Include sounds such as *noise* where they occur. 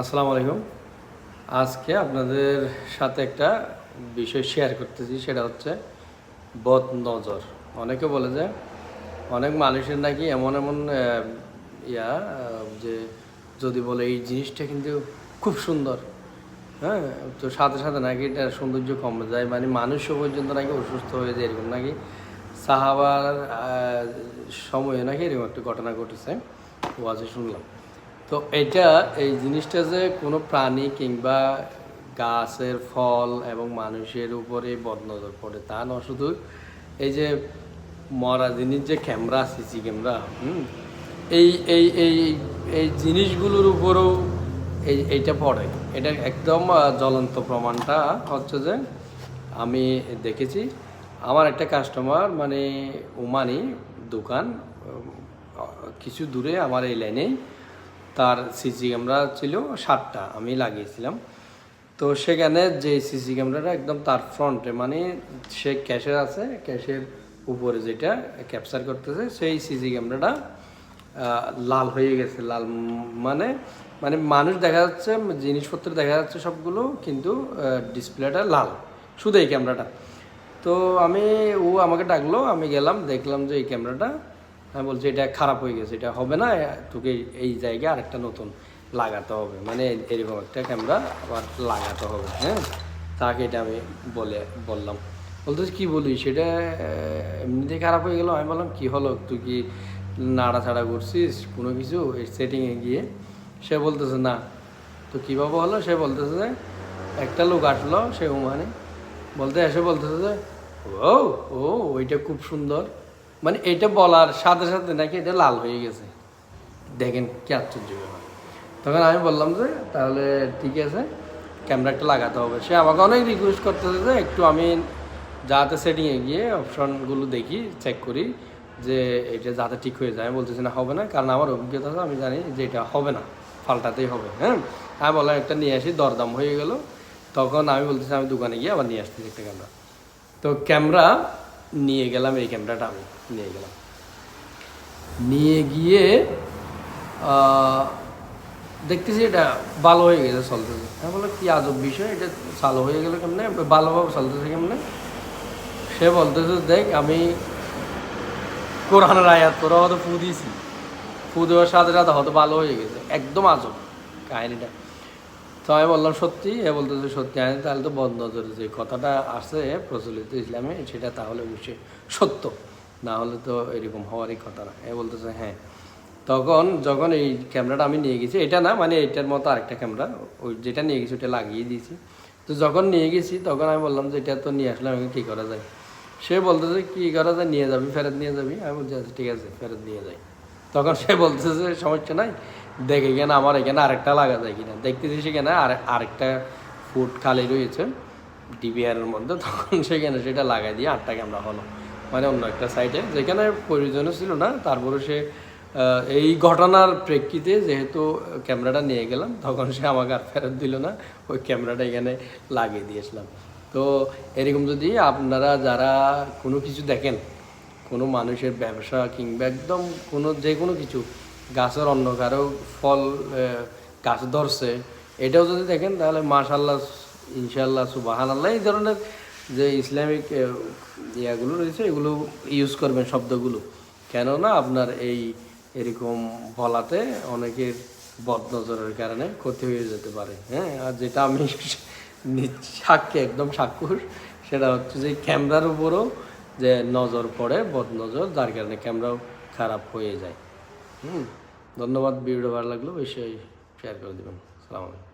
আসসালামু আলাইকুম। আজকে আপনাদের সাথে একটা বিষয় শেয়ার করতেছি, সেটা হচ্ছে বদ নজর। অনেকে বলে যে অনেক মানুষের নাকি এমন এমন ইয়া যে যদি বলে এই জিনিসটা কিন্তু খুব সুন্দর হ্যাঁ? তো সাথে সাথে নাকি এটার সৌন্দর্য কমে যায় মানে মানুষও পর্যন্ত নাকি অসুস্থ হয়ে যায়, এরকম নাকি সাহাবার সময়ে নাকি এরকম একটা ঘটনা ঘটেছে। ও ওয়াজে শুনলাম। তো এটা এই জিনিসটা যে কোনো প্রাণী কিংবা গাছের ফল এবং মানুষের উপরে বদনজর পড়ে, তা না। শুধু এই যে মরা জিনিস যে ক্যামেরা, সিসি ক্যামেরা, হুম, এই এই এই এই জিনিসগুলোর উপরেও এই, এইটা পড়ে। এটা একদম জ্বলন্ত প্রমাণটা হচ্ছে যে আমি দেখেছি, আমার একটা কাস্টমার মানে ওমানি দোকান কিছু দূরে আমার এই লাইনেই তার সিসি ক্যামেরা ছিল সাতটা, আমি লাগিয়েছিলাম। তো সেখানে যে সিসি ক্যামেরাটা একদম তার ফ্রন্টে মানে সে ক্যাশের আছে ক্যাশের উপরে যেটা ক্যাপচার করতেছে, সেই সিসি ক্যামেরাটা লাল হয়ে গেছে, লাল মানে মানে মানুষ দেখা যাচ্ছে, জিনিসপত্র দেখা যাচ্ছে সবগুলো, কিন্তু ডিসপ্লেটা লাল, শুধু এই ক্যামেরাটা তো আমি, ও আমাকে ডাকলো, আমি গেলাম, দেখলাম যে এই ক্যামেরাটা আমি বলছি এটা খারাপ হয়ে গেছে এটা হবে না তোকে এই জায়গায় আরেকটা নতুন লাগাতে হবে। মানে এরকম একটা ক্যামেরা আবার লাগাতে হবে হ্যাঁ? তাকে এটা আমি বলে বললাম। বলতেছি কী বলি সেটা আহ, এমনিতেই খারাপ হয়ে গেল? আমি বললাম কী হলো? তুই কি নাড়াছাড়া করছিস কোনো কিছু সেটিংয়ে গিয়ে? সে বলতেছে না। তো কীভাবে হলো? সে বলতেছে যে একটা লোক আসলো সে মানে বলতে এসে বলতেছে যে ও ও ওইটা খুব সুন্দর। মানে এটা বলার সাথে সাথে নাকি এটা লাল হয়ে গেছে। দেখেন কি আশ্চর্য তখন আমি বললাম যে, তাহলে ঠিক আছে ক্যামেরাটা লাগাতে হবে। সে আমাকে অনেক রিকোয়েস্ট করতেছে যে, একটু আমি যাতে সেটিংয়ে গিয়ে অপশনগুলো দেখি চেক করি যে এটা যাতে ঠিক হয়ে যায়। আমি বলতেছি, না, হবে না। কারণ আমার অভিজ্ঞতা আছে, আমি জানি যে এটা হবে না, পাল্টাতেই হবে হ্যাঁ? আমি বললাম, একটা নিয়ে আসি। দরদাম হয়ে গেল। তখন আমি বলতেছি, আমি দোকানে গিয়ে আবার নিয়ে আসতেছি একটা ক্যামেরা তো ক্যামেরা নিয়ে গেলাম এই ক্যামেরাটা আমি, নিয়ে গেলাম। নিয়ে গিয়ে দেখতেছি এটা ভালো হয়ে গেছে চলতেছে। আমি বলো কি আজব বিষয়, এটা চালু হয়ে গেল কেমনে? ভালোভাবে চলতেছে কেমনে? সে বলতেছে, দেখ, আমি কোরআনের আয়াত তোরা হয়তো ফু দিয়েছি। ফু দেওয়ার সাথে সাথে হয়তো ভালো হয়ে গেছে। একদম আজব কাহিনিটা। তো আমি বললাম, সত্যি? এ বলতেছে, সত্যি। আমি তাহলে তো বন্ধ যে কথাটা আছে প্রচলিত ইসলামে, সেটা তাহলে অবশ্যই সত্য। না হলে তো এরকম হওয়ারই কথা না। এ বলতেছে হ্যাঁ। তখন যখন এই ক্যামেরাটা আমি নিয়ে গেছি, এটা না মানে এটার মতো আরেকটা ক্যামেরা, ওই যেটা নিয়ে গেছি ওটা লাগিয়ে দিয়েছি। তো যখন নিয়ে গেছি, তখন আমি বললাম যে, এটা তো নিয়ে আসলে আমি কী করা যায়? সে বলতেছে, কী করা যায়? নিয়ে যাবি, ফেরত নিয়ে যাবি? আমি বলছি আচ্ছা ঠিক আছে, ফেরত নিয়ে যাই। তখন সে বলতেছে, সমস্যা নাই। দেখে কেন আমার এখানে আরেকটা লাগা যায় কিনা। দেখতেছি সেখানে আর আরেকটা ফুট খালি রয়েছে ডিবিআর এর মধ্যে, তখন সেখানে সেটা লাগাই দিয়ে আটটা ক্যামেরা হলো। মানে অন্য একটা সাইডে যেখানে প্রয়োজনও ছিল না তারপরে সে এই ঘটনার প্রেক্ষিতে যেহেতু ক্যামেরাটা নিয়ে গেলাম, তখন সে আমাকে আর ফেরত দিল না, ওই ক্যামেরাটা এখানে লাগিয়ে দিয়েছিলাম। তো এরকম যদি আপনারা যারা কোনো কিছু দেখেন, কোনো মানুষের ব্যবসা কিংবা একদম কোনো যে কোনো কিছু গাছের অন্য কারও ফল গাছ ধরছে। এটাও যদি দেখেন, তাহলে মাশাল্লাহ ইনশাল্লাহ সুবাহান আল্লাহ এই ধরনের যে ইসলামিক ইয়াগুলো রয়েছে, এগুলো ইউজ করবেন শব্দগুলো। কেননা আপনার এই এরকম বলাতে অনেকের বদনজরের কারণে ক্ষতি হয়ে যেতে পারে হ্যাঁ? আর যেটা আমি *laughs* সাক্ষী একদম সাক্ষর সেটা হচ্ছে যে ক্যামেরার উপরও যে নজর পড়ে, বদনজর, যার কারণে ক্যামেরাও খারাপ হয়ে যায়। ধন্যবাদ ভিডিও ভালো লাগল অবশ্যই শেয়ার করে দেবেন। সালাম আলাইকুম।